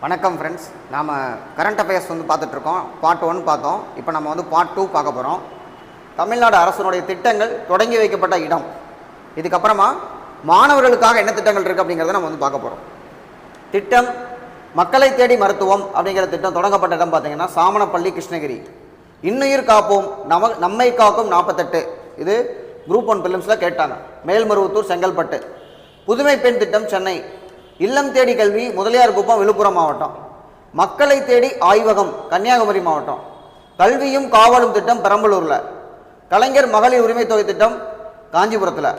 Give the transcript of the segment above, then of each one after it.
வணக்கம் ஃப்ரெண்ட்ஸ் நாம் current affairs வந்து பார்த்துட்ருக்கோம். பார்ட் ஒன் பார்த்தோம். இப்போ நம்ம வந்து பார்ட் டூ பார்க்க போகிறோம் தமிழ்நாடு அரசினுடைய திட்டங்கள் தொடங்கி வைக்கப்பட்ட இடம். இதுக்கப்புறமா மாணவர்களுக்காக என்ன திட்டங்கள் இருக்குது அப்படிங்கிறத நம்ம வந்து பார்க்க போகிறோம் திட்டம் மக்களை தேடி மருத்துவம் அப்படிங்கிற திட்டம் தொடங்கப்பட்ட இடம் பார்த்திங்கன்னா சாமணப்பள்ளி கிருஷ்ணகிரி. இன்னுயிர் காப்போம் நம நம்மை காக்கும் நாற்பத்தெட்டு இது குரூப் ஒன் பிலிம்ஸில் கேட்டாங்க. மேல்மருவத்தூர் செங்கல்பட்டு. புதுமை பெண் திட்டம் சென்னை. இல்லம் தேடி கல்வி முதலியார் குப்பம் விழுப்புரம் மாவட்டம். மக்களை தேடி ஆய்வகம் கன்னியாகுமரி மாவட்டம். கல்வியும் காவலும் திட்டம் பெரம்பலூரில். கலைஞர் மகளிர் உரிமை தொகை திட்டம் காஞ்சிபுரத்தில்.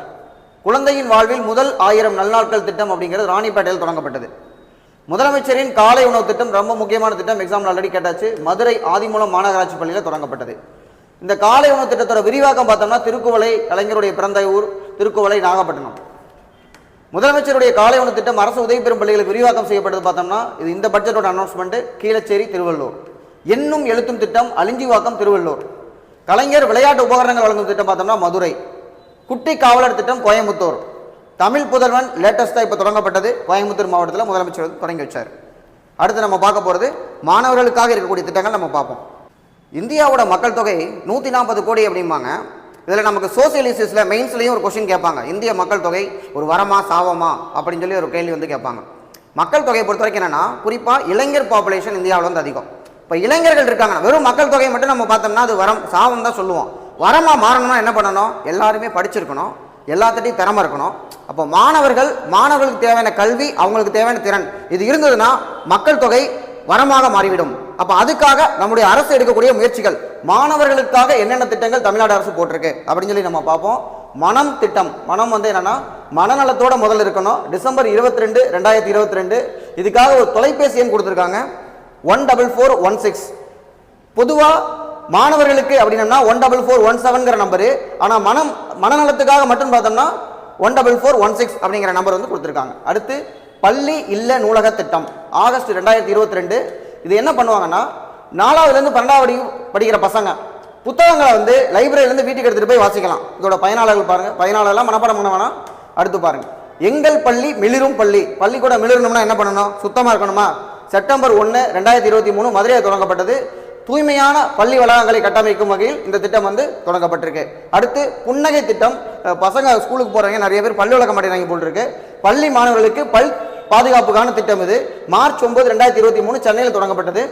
குழந்தையின் வாழ்வில் முதல் ஆயிரம் நல்நாட்கள் திட்டம் அப்படிங்கிறது ராணிப்பேட்டையில் தொடங்கப்பட்டது. முதலமைச்சரின் காலை உணவு திட்டம் ரொம்ப முக்கியமான திட்டம் எக்ஸாம்பிள் ஆல்ரெடி கேட்டாச்சு. மதுரை ஆதிமூலம் மாநகராட்சி பள்ளியில் தொடங்கப்பட்டது. இந்த காலை உணவு திட்டத்தோட விரிவாக்கம் பார்த்தோம்னா திருக்குவளை கலைஞருடைய பிறந்த ஊர் திருக்குவளை நாகப்பட்டினம். முதலமைச்சருடைய காலை உணவு திட்டம் அரசு உதவி பெறும் பள்ளிகளுக்கு விரிவாக்கம் செய்யப்பட்டது பார்த்தோம்னா இது இந்த பட்ஜெட்டோட அனௌன்ஸ்மெண்ட் கீழச்சேரி திருவள்ளூர். என்னும் எழுத்தும் திட்டம் அலிஞ்சிவாக்கம் திருவள்ளூர். கலைஞர் விளையாட்டு உபகரணங்கள் வழங்கும் திட்டம் பார்த்தோம்னா மதுரை. குட்டி காவலர் திட்டம் கோயம்புத்தூர். தமிழ் புதல்வன் லேட்டஸ்ட்டாக இப்போ தொடங்கப்பட்டது. கோயம்புத்தூர் மாவட்டத்தில் முதலமைச்சர் வந்து தொடங்கி வச்சார். அடுத்து நம்ம பார்க்க போகிறது மாணவர்களுக்காக இருக்கக்கூடிய திட்டங்கள் நம்ம பார்ப்போம். இந்தியாவோட மக்கள் தொகை நூற்றி நாற்பது கோடி அப்படிம்பாங்க. இதில் நமக்கு சோசியலிஸ்டில் மெயின்ஸ்லேயும் ஒரு கொஷின் கேட்பாங்க. இந்திய மக்கள் தொகை ஒரு வரமா சாவமா? அப்படின்னு சொல்லி ஒரு கேள்வி வந்து கேட்பாங்க. மக்கள் தொகையை பொறுத்த வரைக்கும் என்னென்னா குறிப்பாக இளைஞர் பாப்புலேஷன் இந்தியாவில் வந்து அதிகம். இப்போ இளைஞர்கள் இருக்காங்க வெறும் மக்கள் தொகையை மட்டும் நம்ம பார்த்தோம்னா அது வரம் சாவம் தான் சொல்லுவோம். வரமாக மாறணும்னா என்ன பண்ணணும்? எல்லாருமே படிச்சிருக்கணும். எல்லாத்திட்டையும் திறமை இருக்கணும். அப்போ மாணவர்கள் மாணவர்களுக்கு தேவையான கல்வி அவங்களுக்கு தேவையான திறன். இது இருந்ததுன்னா மக்கள் தொகை வரமாக மாறிவிடும். அப்போ அதுக்காக நம்முடைய அரசு எடுக்கக்கூடிய முயற்சிகள். மாணவர்களுக்காக என்னென்ன திட்டங்கள் தமிழ்நாடு அரசு போட்டிருக்கு அப்படின்னு சொல்லி நம்ம பார்ப்போம். மனம் திட்டம். மனம் வந்து என்னன்னா மனநலத்தோட முதல்ல இருக்கணும். டிசம்பர் இருபத்தி ரெண்டு ரெண்டாயிரத்தி இருபத்தி ரெண்டு இதுக்காக ஒரு தொலைபேசி எண் கொடுத்துருக்காங்க. One double four one six. பொதுவாக மாணவர்களுக்கு அப்படின்னா ஒன் டபுள் ஃபோர் ஒன் செவன்கிற நம்பரு. ஆனால் மனம் மனநலத்துக்காக மட்டும் பார்த்தோம்னா one double four one six அப்படிங்கிற நம்பர் வந்து கொடுத்துருக்காங்க. அடுத்து பள்ளி இல்ல நூலக திட்டம். ஆகஸ்ட் ரெண்டாயிரத்தி இருபத்தி ரெண்டு இது என்ன பண்ணுவாங்கன்னா நாலாவதுலேருந்து பன்னெண்டாவது படிக்கிற பசங்க புத்தகங்களை வந்து லைப்ரரியிலேருந்து வீட்டுக்கு எடுத்துகிட்டு போய் வாசிக்கலாம். இதோட பயனாளர்கள் பாருங்கள் பயனாளர்லாம் மனப்பாடம் பண்ண வேணாம். அடுத்து பாருங்கள் எங்கள் பள்ளி மிளிரும் பள்ளி. பள்ளிக்கூடம் மிளிரணும்னா என்ன பண்ணணும்? சுத்தமாக இருக்கணுமா? செப்டம்பர் ஒன்று ரெண்டாயிரத்தி இருபத்தி மூணு மதுரையில் தொடங்கப்பட்டது. தூய்மையான பள்ளி வளாகங்களை கட்டமைக்கும் வகையில் இந்த திட்டம் வந்து தொடங்கப்பட்டிருக்கு. அடுத்து புன்னகை திட்டம் பசங்க ஸ்கூலுக்கு போகிறவங்க நிறைய பேர் பள்ளி விளக்க மாட்டேங்கிறாங்க போட்டிருக்கு பள்ளி மாணவர்களுக்கு பல் பாதுகாப்புக்கான திட்டம் இது. மார்ச் ஒன்பது ரெண்டாயிரத்தி இருபத்தி மூணு சென்னையில் தொடங்கப்பட்டது.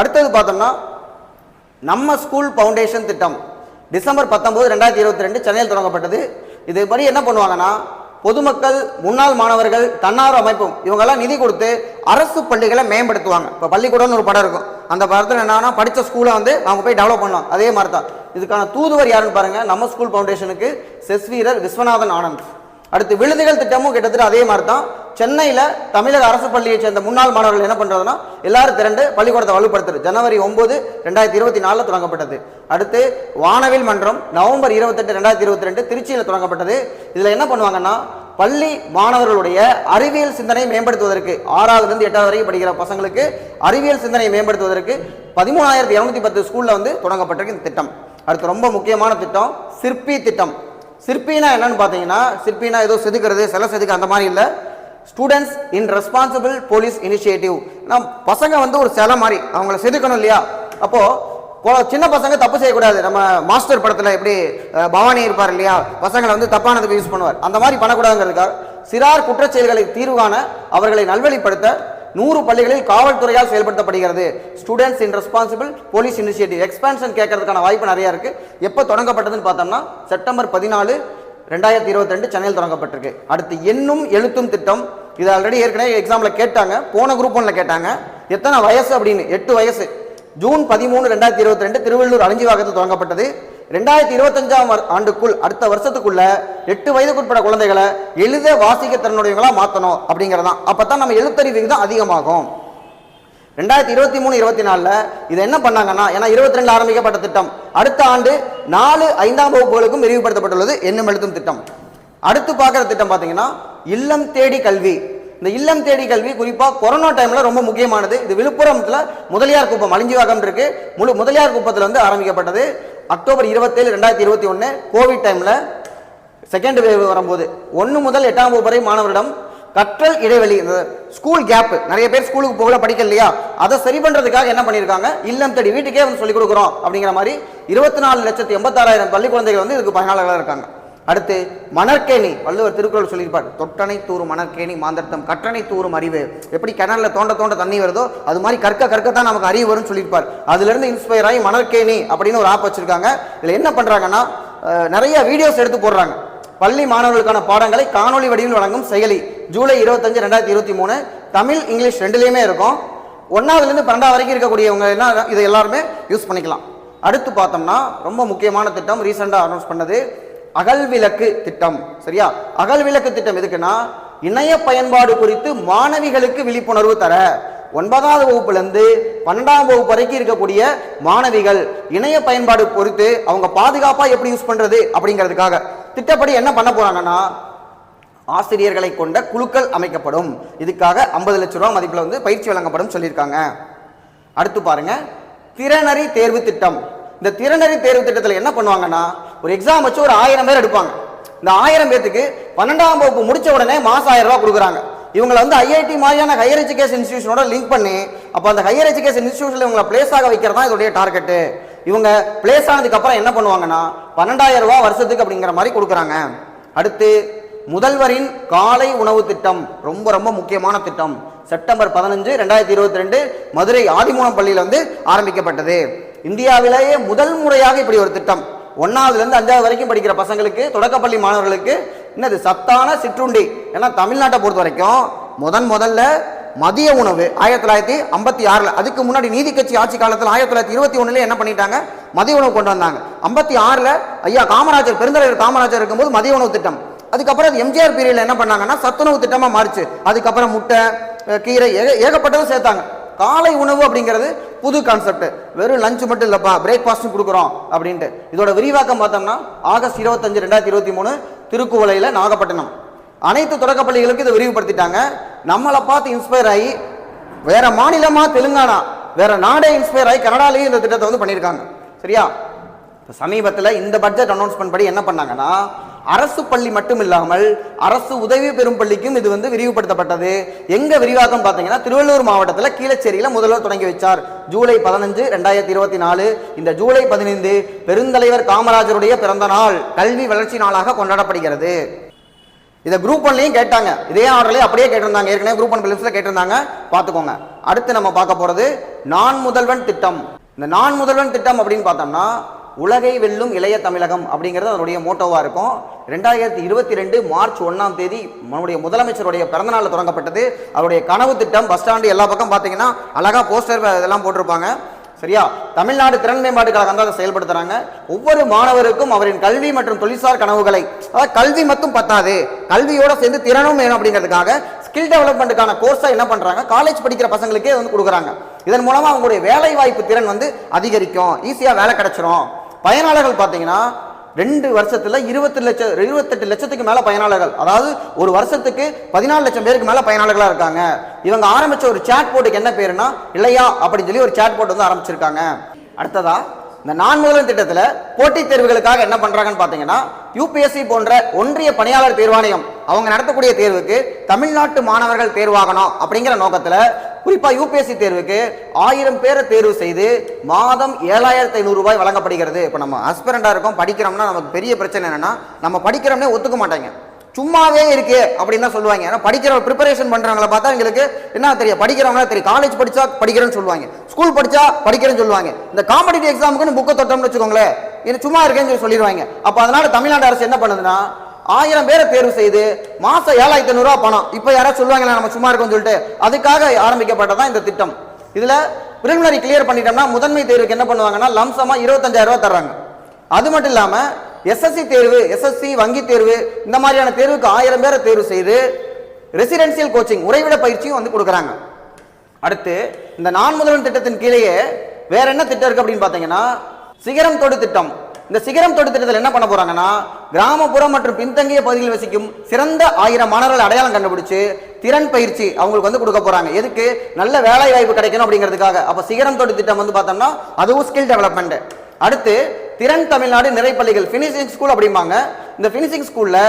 அடுத்தது பார்த்தோம்னா நம்ம ஸ்கூல் ஃபவுண்டேஷன் திட்டம். டிசம்பர் பத்தொம்போது ரெண்டாயிரத்தி இருபத்தி ரெண்டு சென்னையில் தொடங்கப்பட்டது. இது படி என்ன பண்ணுவாங்கன்னா பொதுமக்கள் முன்னாள் மாணவர்கள் தன்னார்வ அமைப்பும் இவங்கெல்லாம் நிதி கொடுத்து அரசு பள்ளிகளை மேம்படுத்துவாங்க. இப்போ பள்ளிக்கூடம்னு ஒரு படம் இருக்கும். அந்த படத்தில் என்னன்னா படித்த ஸ்கூலை வந்து அவங்க போய் டெவலப் பண்ணலாம். அதே மாதிரி தான் இதுக்கான தூதுவர் யாருன்னு பாருங்க. நம்ம ஸ்கூல் ஃபவுண்டேஷனுக்கு செஸ் வீரர் விஸ்வநாதன் ஆனந்த். அடுத்து விழுதுகள் திட்டமும் கிட்டத்தட்ட அதே மாதிரி தான் சென்னையில் தமிழக அரசு பள்ளியை சேர்ந்த முன்னாள் மாணவர்கள் என்ன பண்ணுறதுன்னா எல்லாரும் திரண்டு பள்ளிக்கூடத்தை வலுப்படுத்துறது. ஜனவரி ஒம்பது ரெண்டாயிரத்தி இருபத்தி நாலில் தொடங்கப்பட்டது. அடுத்து வானவில் மன்றம் நவம்பர் இருபத்தெட்டு ரெண்டாயிரத்தி இருபத்தி ரெண்டு திருச்சியில் தொடங்கப்பட்டது. இதில் என்ன பண்ணுவாங்கன்னா பள்ளி மாணவர்களுடைய அறிவியல் சிந்தனையை மேம்படுத்துவதற்கு ஆறாவதுலேருந்து எட்டாவது வரைக்கும் படிக்கிற பசங்களுக்கு அறிவியல் சிந்தனையை மேம்படுத்துவதற்கு பதிமூணாயிரத்தி இரநூத்தி பத்து ஸ்கூலில் வந்து தொடங்கப்பட்டிருக்கு இந்த திட்டம். அடுத்து ரொம்ப முக்கியமான திட்டம் சிற்பி திட்டம். சிற்பினா என்னன்னு பார்த்தீங்கன்னா சிற்பினா ஏதோ செதுக்கிறது சில செதுக்கு அந்த மாதிரி இல்லை. Students in responsible police initiative நம்ம பசங்க வந்து ஒரு சிலை மாதிரி அவங்கள செதுக்கணும் இல்லையா? அப்போது சின்ன பசங்க தப்பு செய்யக்கூடாது. நம்ம மாஸ்டர் படத்தில் எப்படி பவானி இருப்பார் இல்லையா? பசங்களை வந்து தப்பானதுக்கு யூஸ் பண்ணுவார். அந்த மாதிரி பண்ணக்கூடாதுங்கிறதுக்காக சிறார் குற்றச்செயல்களை தீர்வான அவர்களை நல்வழிப்படுத்த நூறு பள்ளிகளில் காவல்துறையால் செயல்படுத்தப்படுகிறது. Students in responsible police initiative expansion கேட்கறதுக்கான வாய்ப்பு நிறைய இருக்கு. எப்போ தொடங்கப்பட்டதுன்னு பார்த்தோம்னா செப்டம்பர் பதினாலு ரெண்டாயிரத்தி இருபத்தி ரெண்டு சென்னையில் தொடங்கப்பட்டிருக்கு. அடுத்து எண்ணும் எழுத்தும் திட்டம். இது ஆல்ரெடி ஏற்கனவே எக்ஸாமில் கேட்டாங்க. போன குரூப் ஒன்ல கேட்டாங்க. எத்தனை வயசு அப்படின்னு? எட்டு வயசு. ஜூன் பதிமூணு ரெண்டாயிரத்தி இருபத்தி ரெண்டு திருவள்ளூர் அழிஞ்சிவாகத்தில் தொடங்கப்பட்டது. ரெண்டாயிரத்தி இருபத்தஞ்சாம் ஆண்டுக்குள் அடுத்த வருஷத்துக்குள்ள எட்டு வயதுக்குட்பட்ட குழந்தைகளை எழுத வாசிக்க திறனுடையவங்களா மாற்றணும் அப்படிங்கிறதான். அப்போ தான் நம்ம எழுத்தறிவு விகிதம் அதிகமாகும். ரெண்டாயிரத்தி இருபத்தி மூணு இருபத்தி நாலில் இதை என்ன பண்ணாங்கன்னா ஏன்னா இருபத்தி ரெண்டு ஆரம்பிக்கப்பட்ட திட்டம். அடுத்த ஆண்டு நாலு ஐந்தாம் வகுப்புகளுக்கும் விரிவுபடுத்தப்பட்டுள்ளது என்னும் எழுத்தும் திட்டம். அடுத்து பார்க்குற திட்டம் பார்த்தீங்கன்னா இல்லம் தேடி கல்வி. இந்த இல்லம் தேடி கல்வி குறிப்பாக கொரோனா டைமில் ரொம்ப முக்கியமானது. இது விழுப்புரத்தில் முதலியார் குப்பம் அழிஞ்சிவாகம் இருக்குது முழு முதலியார் குப்பத்தில் வந்து ஆரம்பிக்கப்பட்டது. அக்டோபர் இருபத்தேழு ரெண்டாயிரத்தி இருபத்தி ஒன்று கோவிட் டைமில் செகண்ட் வேவ் வரும்போது ஒன்று முதல் எட்டாம் வகுப்பு வரை மாணவரிடம் கற்றல் இடைவெளி இந்த ஸ்கூல் கேப்பு நிறைய பேர் ஸ்கூலுக்கு போகல படிக்கல இல்லையா? அதை சரி பண்ணுறதுக்காக என்ன பண்ணியிருக்காங்க? இல்லம் தேடி வீட்டுக்கே வந்து சொல்லிக் கொடுக்குறோம் அப்படிங்கிற மாதிரி இருபத்தி நாலு லட்சத்தி எண்பத்தாறாயிரம் பள்ளி குழந்தைகள் வந்து இதுக்கு பயனாளர்களாக இருக்காங்க. அடுத்து மணற்கேணி. வள்ளுவர் திருக்குறள் சொல்லியிருப்பார் தொட்டனை தூரும் மணற்கேணி மாந்தர்த்தம் கற்றனை தூரும் அறிவு. எப்படி கிணறுல தோண்ட தோண்ட தண்ணி வருதோ அது மாதிரி கற்க கற்க தான் நமக்கு அறிவு வரும்னு சொல்லியிருப்பார். அதுலேருந்து இன்ஸ்பயர் ஆகி மணற்கேணி அப்படின்னு ஒரு ஆப் வச்சிருக்காங்க. இதில் என்ன பண்ணுறாங்கன்னா நிறைய வீடியோஸ் எடுத்து போடுறாங்க. பள்ளி மாணவர்களுக்கான பாடங்களை காணொளி வடிவில் வழங்கும் செயலி. ஜூலை இருபத்தஞ்சு ரெண்டாயிரத்தி இருபத்தி மூணு. தமிழ் இங்கிலீஷ் ரெண்டுலேயுமே இருக்கும். ஒன்றாவதுலேருந்து பன்னெண்டாவது வரைக்கும் இருக்கக்கூடியவங்க என்ன இதை எல்லாருமே யூஸ் பண்ணிக்கலாம். அடுத்து பார்த்தோம்னா ரொம்ப முக்கியமான திட்டம் ரீசெண்டாக அனௌன்ஸ் பண்ணது அகல்விளக்கு திட்டம் சரியா? அகல்விளக்கு திட்டம் எதுக்குன்னா இணைய பயன்பாடு குறித்து மாணவிகளுக்கு விழிப்புணர்வு தர. ஒன்பதாவது வகுப்புலேருந்து பன்னெண்டாம் வகுப்பு வரைக்கும் இருக்கக்கூடிய மாணவிகள் இணைய பயன்பாடு பொறுத்து அவங்க பாதுகாப்பாக எப்படி யூஸ் பண்ணுறது அப்படிங்கிறதுக்காக. திட்டப்படி என்ன பண்ண போகிறாங்கன்னா ஆசிரியர்களை கொண்ட குழுக்கள் அமைக்கப்படும். இதுக்காக ஐம்பது லட்ச ரூபா மதிப்பில் வந்து பயிற்சி வழங்கப்படும் சொல்லியிருக்காங்க. அடுத்து பாருங்க திறனறி தேர்வு திட்டம். இந்த திறனறி தேர்வு திட்டத்தில் என்ன பண்ணுவாங்கன்னா ஒரு எக்ஸாம் வச்சு ஒரு ஆயிரம் பேர் எடுப்பாங்க. இந்த ஆயிரம் பேத்துக்கு பன்னெண்டாம் வகுப்பு முடிச்ச உடனே மாசம் ஆயிரம் ரூபாய் கொடுக்குறாங்க. இவங்களை வந்து ஐஐடி மாதிரியான ஹையர் எஜுகேஷன் இன்ஸ்டியூஷனோட லிங்க் பண்ணி அப்போ அந்த ஹையர் எஜுகேஷன் இன்ஸ்டியூஷனில் இவங்களை பிளேஸ் ஆக வைக்கிறது தான் இதோடைய டார்கெட்டு இவங்க பிளேஸ் ஆனதுக்கு அப்புறம் என்ன பண்ணுவாங்கன்னா பன்னெண்டாயிரம் ரூபாய் வருஷத்துக்கு அப்படிங்கிற மாதிரி கொடுக்குறாங்க. அடுத்து முதல்வரின் காலை உணவு திட்டம் ரொம்ப ரொம்ப முக்கியமான திட்டம். செப்டம்பர் பதினஞ்சு ரெண்டாயிரத்தி இருபத்தி ரெண்டு மதுரை ஆதிமூலம் பள்ளியில் வந்து ஆரம்பிக்கப்பட்டது. இந்தியாவிலேயே முதல் முறையாக இப்படி ஒரு திட்டம். ஒன்றாவதுலேருந்து அஞ்சாவது வரைக்கும் படிக்கிற பசங்களுக்கு தொடக்கப்பள்ளி மாணவர்களுக்கு என்னது சத்தான சிற்றுண்டி. ஏன்னா தமிழ்நாட்டை பொறுத்த வரைக்கும் முதன் முதல்ல மதிய உணவு ஆயிரத்தி தொள்ளாயிரத்தி ஐம்பத்தி ஆறில் அதுக்கு முன்னாடி நீதி கட்சி ஆட்சி காலத்தில் ஆயிரத்தி தொள்ளாயிரத்தி இருபத்தி ஒன்றுல என்ன பண்ணிட்டாங்க? மதிய உணவு கொண்டு வந்தாங்க. ஐம்பத்தி ஆறில் ஐயா காமராஜர் பெருந்தலைவர் காமராஜர் இருக்கும்போது மதிய உணவு திட்டம். அதுக்கப்புறம் அது எம்ஜிஆர் பீரியடில் என்ன பண்ணாங்கன்னா சத்துணவு திட்டமாக மாறிச்சு. அதுக்கப்புறம் முட்டை கீரை ஏக ஏகப்பட்டதும் சேர்த்தாங்க. காலை உணவு அப்படிங்கிறது புது கான்செப்ட் வெறும் லஞ்ச் மட்டும் இல்லைப்பா பிரேக்ஃபாஸ்ட்டும் கொடுக்குறோம் அப்படின்ட்டு. இதோட விரிவாக்கம் பார்த்தோம்னா ஆகஸ்ட் இருபத்தஞ்சு ரெண்டாயிரத்தி இருபத்தி மூணு திருக்குவளையில் நாகப்பட்டினம். அனைத்து தொடக்கப்பள்ளிகளுக்கும் இதை விரிவுபடுத்திட்டாங்க. நம்மளை பார்த்து இன்ஸ்பயர் ஆகி வேற மாநிலமா தெலுங்கானா வேற நாடே இன்ஸ்பயர் ஆகி கனடாலேயும் இந்த திட்டத்தை வந்து பண்ணியிருக்காங்க. சரியா? இப்போ சமீபத்தில் இந்த பட்ஜெட் அனௌன்ஸ்மெண்ட் படி என்ன பண்ணாங்கன்னா அரசு பள்ளி மட்டும் இல்லாமல் அரசு உதவி பெறும் பள்ளிக்கும் இது வந்து விரிவுபடுத்தப்பட்டது. எங்க விரிவாக்கம் பார்த்தீங்கன்னா திருவள்ளூர் மாவட்டத்தில் கீழச்சேரியில் முதல்வர் தொடங்கி வச்சார். ஜூலை பதினஞ்சு ரெண்டாயிரத்தி இருபத்தி நாலு. இந்த ஜூலை பதினைந்து பெருந்தலைவர் காமராஜருடைய பிறந்த நாள் கல்வி வளர்ச்சி நாளாக கொண்டாடப்படுகிறது. இதை குரூப் ஒன்லையும் கேட்டாங்க. இதே ஆர்டர்லேயே அப்படியே கேட்டிருந்தாங்க. ஏற்கனவே குரூப் ஒன் பிலிம்ஸில் கேட்டிருந்தாங்க. பார்த்துக்கோங்க. அடுத்து நம்ம பார்க்க போகிறது நான் முதல்வன் திட்டம். இந்த நான் முதல்வன் திட்டம் அப்படின்னு பார்த்தோம்னா உலகை வெல்லும் இளைய தமிழகம் அப்படிங்கிறது அதனுடைய மோட்டோவாக இருக்கும். ரெண்டாயிரத்தி இருபத்தி ரெண்டு மார்ச் ஒன்றாம் தேதி நம்முடைய முதலமைச்சருடைய பிறந்தநாளில் தொடங்கப்பட்டது. அவருடைய கனவு திட்டம் பஸ் ஸ்டாண்டு எல்லா பக்கம் பார்த்தீங்கன்னா அழகாக போஸ்டர் இதெல்லாம் போட்டிருப்பாங்க. சரியா? தமிழ்நாடு திறன் மேம்பாட்டு கழகம் தான் அதை செயல்படுத்துறாங்க. ஒவ்வொரு மாணவருக்கும் அவரின் கல்வி மற்றும் தொழில்சார் கனவுகளை அதாவது கல்வி மட்டும் பத்தாது கல்வியோட சேர்ந்து திறனும் வேணும் அப்படிங்கிறதுக்காக ஸ்கில் டெவலப்மெண்ட்டுக்கான கோர்ஸா என்ன பண்ணுறாங்க காலேஜ் படிக்கிற பசங்களுக்கே வந்து கொடுக்குறாங்க. இதன் மூலமாக அவங்களுடைய வேலை வாய்ப்பு திறன் வந்து அதிகரிக்கும். ஈஸியாக வேலை கிடைச்சிரும். பயனாளர்கள் பார்த்தீங்கன்னா ரெண்டு வருஷத்துல இருபத்தி லட்சம் இருபத்தெட்டு லட்சத்துக்கு மேல பயனாளர்கள். அதாவது ஒரு வருஷத்துக்கு பதினாலு லட்சம் பேருக்கு மேல பயனாளர்களா இருக்காங்க. இவங்க ஆரம்பிச்ச ஒரு சேட் போட்டுக்கு என்ன பேருனா இல்லையா? அப்படின்னு சொல்லி ஒரு சேட் போர்ட் வந்து ஆரம்பிச்சிருக்காங்க. அடுத்ததா இந்த நான் முதல்வன் திட்டத்தில் போட்டித் தேர்வுகளுக்காக என்ன பண்ணுறாங்கன்னு பார்த்தீங்கன்னா யூபிஎஸ்சி போன்ற ஒன்றிய பணியாளர் தேர்வாணையம். அவங்க நடத்தக்கூடிய தேர்வுக்கு தமிழ்நாட்டு மாணவர்கள் தேர்வாகணும் அப்படிங்கிற நோக்கத்தில் குறிப்பா யூபிஎஸ்சி தேர்வுக்கு ஆயிரம் பேரை தேர்வு செய்து மாதம் ஏழாயிரத்தி ஐநூறு ரூபாய் வழங்கப்படுகிறது. இப்போ நம்ம அஸ்பிரண்டா இருக்கோம் படிக்கிறோம்னா நமக்கு பெரிய பிரச்சனை என்னன்னா நம்ம படிக்கிறோம்னே ஒத்துக்க மாட்டாங்க. சும்மாவே இருக்கு அப்படின்னு தான் சொல்லுவாங்க. ஏன்னா படிக்கிற ப்ரிப்பரேஷன் பண்றவங்கள பார்த்தா எங்களுக்கு என்ன தெரியும்? படிக்கிறவங்களா தெரியும். காலேஜ் படிச்சா படிக்கிறேன்னு சொல்லுவாங்க. ஸ்கூல் படிச்சா படிக்கிறேன்னு சொல்லுவாங்க. இந்த காம்படிட்டிவ் எக்ஸாமுக்குன்னு புக்கை தொட்டோம்னு வச்சுக்கோங்களேன். இது சும்மா இருக்கேன்னு சொல்லி சொல்லிடுவாங்க. அப்போ அதனால தமிழ்நாடு அரசு என்ன பண்ணுதுன்னா ஆயிரம் பேரை தேர்வு செய்து மாசம் ஏழாயிரத்தி ஐநூறுரூவா பணம். இப்போ யாராவது சொல்லுவாங்களா நம்ம சும்மா இருக்கோம்னு சொல்லிட்டு அதுக்காக ஆரம்பிக்கப்பட்டதான் இந்த திட்டம். இதுல பிரிலிமினரி கிளியர் பண்ணிட்டோம்னா முதன்மை தேர்வுக்கு என்ன பண்ணுவாங்கன்னா லம்சமா இருபத்தஞ்சாயிரம் ரூபா தர்றாங்க. அது மட்டும் இல்லாம எஸ்எஸ்சி தேர்வு எஸ்எஸ்சி வங்கி தேர்வு இந்த மாதிரியான தேர்வுக்கு ஆயிரம் பேரை தேர்வு செய்து ரெசிடென்சியல் கோச்சிங் உறைவிட பயிற்சியும் வந்து கொடுக்குறாங்க. அடுத்து இந்த நான் முதல்வன் திட்டத்தின் கீழேயே வேற என்ன திட்டம் இருக்கு அப்படின்னு பார்த்தீங்கன்னா சிகரம் தொடு திட்டம். இந்த சிகரம் தொட்டு திட்டத்தில் என்ன பண்ண போறாங்கன்னா கிராமப்புறம் மற்றும் பின்தங்கிய பகுதிகளில் வசிக்கும் சிறந்த ஆயிரம் மாணவர்கள் அடையாளம் கண்டுபிடிச்சு திறன் பயிற்சி அவங்களுக்கு வந்து கொடுக்க போறாங்க. எதுக்கு? நல்ல வேலை வாய்ப்பு கிடைக்கணும் அப்படிங்கிறதுக்காக. அப்ப சிகரம் தொட்டு திட்டம் வந்து பார்த்தோம்னா அதுவும் ஸ்கில் டெவலப்மெண்ட் அடுத்து திறன் தமிழ்நாடு நிறைப்பள்ளிகள் ஃபினிஷிங் ஸ்கூல் அப்படிம்பாங்க. இந்த ஃபினிஷிங் ஸ்கூலில்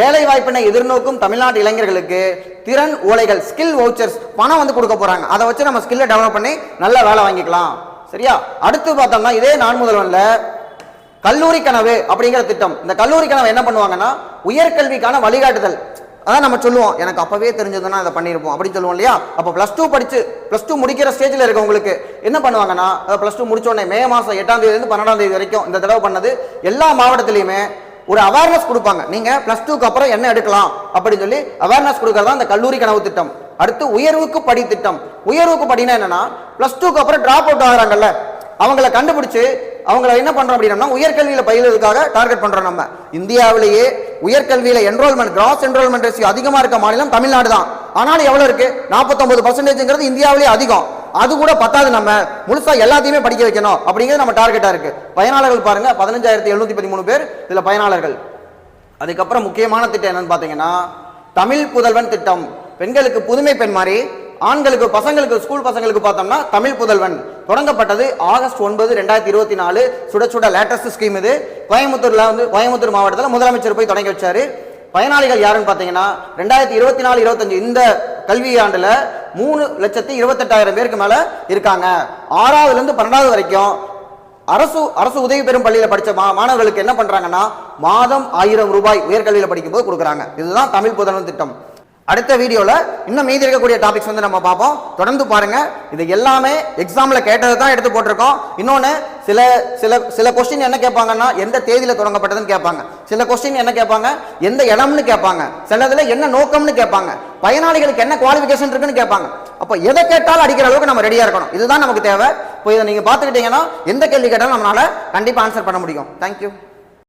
வேலை வாய்ப்பினை எதிர்நோக்கும் தமிழ்நாட்டு இளைஞர்களுக்கு திறன் ஓலைகள் ஸ்கில் வவுச்சர்ஸ் பணம் வந்து கொடுக்க போகிறாங்க அதை வச்சு நம்ம ஸ்கில்லை டெவலப் பண்ணி நல்ல வேலை வாங்கிக்கலாம். சரியா? அடுத்து பார்த்தோம்னா இதே நான் முதல்வனில் கல்லூரி கனவு அப்படிங்கிற திட்டம். இந்த கல்லூரி கனவு என்ன பண்ணுவாங்கன்னா உயர்கல்விக்கான வழிகாட்டுதல். அதான் நம்ம சொல்லுவோம். எனக்கு அப்பவே தெரிஞ்சதுன்னா இதை பண்ணியிருப்போம் அப்படின்னு சொல்லுவோம் இல்லையா? அப்போ ப்ளஸ் டூ படிச்சு ப்ளஸ் டூ முடிக்கிற ஸ்டேஜில் இருக்கவங்களுக்கு என்ன பண்ணுவாங்கன்னா ப்ளஸ் டூ முடிச்சோடனே மே மாதம் எட்டாம் தேதியிலிருந்து பன்னெண்டாம் தேதி வரைக்கும் இந்த தடவை பண்ணது எல்லா மாவட்டத்திலையுமே ஒரு அவேர்னஸ் கொடுப்பாங்க. நீங்க ப்ளஸ் டூக்கு அப்புறம் என்ன எடுக்கலாம் அப்படின்னு சொல்லி அவேர்னஸ் கொடுக்கறதா இந்த கல்லூரி கனவு திட்டம். அடுத்து உயர்வுக்கு படி திட்டம். உயர்வுக்கு படினா என்னன்னா ப்ளஸ் டூக்கு அப்புறம் டிராப் அவுட் ஆகுறாங்கல்ல. அவங்கள கண்டுபிடிச்சு அவங்கள என்ன பண்ணுறோம் அப்படின்னா உயர்கல்வியில் பயிலுறதுக்காக டார்கெட் பண்ணுறோம் நம்ம. இந்தியாவிலேயே உயர்கல்வியில் என்ரோல்மெண்ட் கிராஸ் என்ரோல்மெண்ட் ரேஷியோ அதிகமாக இருக்க மாநிலம் தமிழ்நாடு தான் ஆனாலும் எவ்வளோ இருக்குது நாற்பத்தொம்பது பர்சன்டேஜ்ங்கிறது இந்தியாவிலேயே அதிகம். அது கூட பத்தாது நம்ம. முழுசா எல்லாத்தையுமே படிக்க வைக்கணும். அப்படிங்கிறது நம்ம டார்கெட்டாக இருக்குது பயனாளர்கள் பாருங்க பதினஞ்சாயிரத்தி எழுநூற்றி பதிமூணு பேர் இதில் பயனாளர்கள். அதுக்கப்புறம் முக்கியமான திட்டம் என்னன்னு பார்த்தீங்கன்னா தமிழ் புதல்வன் திட்டம். பெண்களுக்கு புதுமை பெண் மாதிரி ஆண்களுக்கு பசங்களுக்கு ஸ்கூல் பசங்களுக்கு பார்த்தோம்னா தமிழ் புதல்வன். தொடங்கப்பட்டது ஆகஸ்ட் ஒன்பது ரெண்டாயிரத்தி இருபத்தி நாலு. சுட சுட லேட்டஸ்ட் ஸ்கீம் இது. கோயம்புத்தூர்ல வந்து கோயம்புத்தூர் மாவட்டத்தில் முதலமைச்சர் போய் தொடங்கி வச்சாரு. பயனாளிகள் யாருன்னு பார்த்தீங்கன்னா ரெண்டாயிரத்தி இருபத்தி நாலு இருபத்தஞ்சு இந்த கல்வியாண்டில் மூணு லட்சத்தி இருபத்தெட்டாயிரம் பேருக்கு மேலே இருக்காங்க. ஆறாவதுலேருந்து பன்னெண்டாவது வரைக்கும் அரசு அரசு உதவி பெறும் பள்ளியில் படித்த மா- மாணவர்களுக்கு என்ன பண்ணுறாங்கன்னா மாதம் ஆயிரம் ரூபாய் உயர்கல்வியில் படிக்கும்போது கொடுக்குறாங்க. இதுதான் தமிழ் புதல்வன் திட்டம். அடுத்த வீடியோவில் இன்னும் மீதி இருக்கக்கூடிய டாபிக்ஸ் வந்து நம்ம பார்ப்போம். தொடர்ந்து பாருங்கள் இது எல்லாமே எக்ஸாமில் கேட்டதை தான் எடுத்து போட்டிருக்கோம். இன்னொன்று சில சில சில கொஸ்டின் என்ன கேட்பாங்கன்னா எந்த தேதியில் தொடங்கப்பட்டதுன்னு கேட்பாங்க. சில கொஸ்டின் என்ன கேட்பாங்க? எந்த இடம்னு கேட்பாங்க. சிலதில் என்ன நோக்கம்னு கேட்பாங்க. பயனாளிகளுக்கு என்ன குவாலிஃபிகேஷன் இருக்குன்னு கேட்பாங்க. அப்போ எதை கேட்டாலும் அடிக்கிற அளவுக்கு நம்ம ரெடியாக இருக்கணும். இதுதான் நமக்கு தேவை. இப்போ இதை நீங்கள் பார்த்துக்கிட்டீங்கன்னா எந்த கேள்வி கேட்டாலும் நம்மளால கண்டிப்பாக ஆன்சர் பண்ண முடியும். தேங்க்யூ